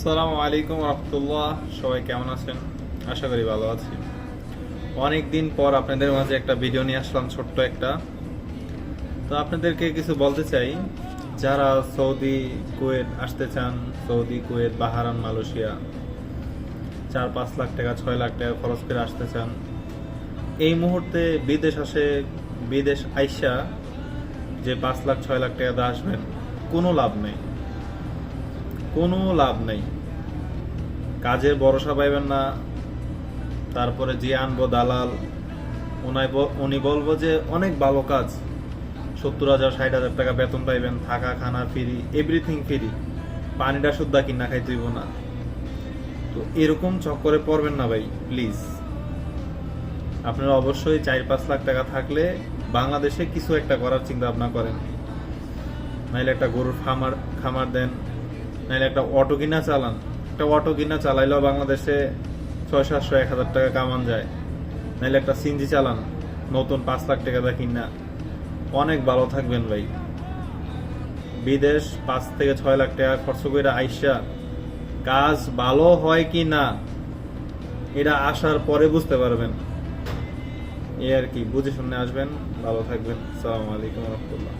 আসসালামু আলাইকুম রহমতুল্লাহ। সবাই কেমন আছেন? আশা করি ভালো আছি। অনেক দিন পর আপনাদের মাঝে একটা ভিডিও নিয়ে আসলাম, ছোট্ট একটা। তো আপনাদেরকে কিছু বলতে চাই। যারা সৌদি, কুয়েত আসতে চান, সৌদি, কুয়েত বাহারান মালয়েশিয়া, চার পাঁচ লাখ টাকা, ছয় লাখ টাকা খরচ করে আসতে চান, এই মুহূর্তে বিদেশ আসে, বিদেশ আইসা যে পাঁচ লাখ, ছয় লাখ টাকা দিয়ে আসবেন, কোনো লাভ নেই। কোনো লাভ নেই। কাজের ভরসা পাইবেন না। তারপরে যে আনব দালাল উনি বলব যে অনেক ভালো কাজ। সত্তর হাজার, ষাট হাজার টাকা বেতন পাইবেন, থাকা, খানা, ফ্রি এভরিথিং ফ্রি। পানিটা শুদ্ধা কিনা খাই তুইব না। তো এরকম চক্করে পড়বেন না ভাই প্লিজ আপনারা অবশ্যই চার পাঁচ লাখ টাকা থাকলে বাংলাদেশে কিছু একটা করার চিন্তা ভাবনা করেন। নাইলে একটা গরুর খামার খামার দেন। নাইলে একটা অটো কিনা চালান। একটা অটো কিনা চালাইলেও বাংলাদেশে ছয় সাতশো এক হাজার টাকা কামান যায়। নাইলে একটা সিনজি চালান, নতুন পাঁচ লাখ টাকা দা কিনা। অনেক ভালো থাকবেন ভাই। বিদেশ পাঁচ থেকে ছয় লাখ টাকা খরচ করে আইসা কাজ ভালো হয় কি না এটা আসার পরে বুঝতে পারবেন। এ আর কি, বুঝে শুনে আসবেন। ভালো থাকবেন। আসসালামু আলাইকুম রহমতুল্লাহ।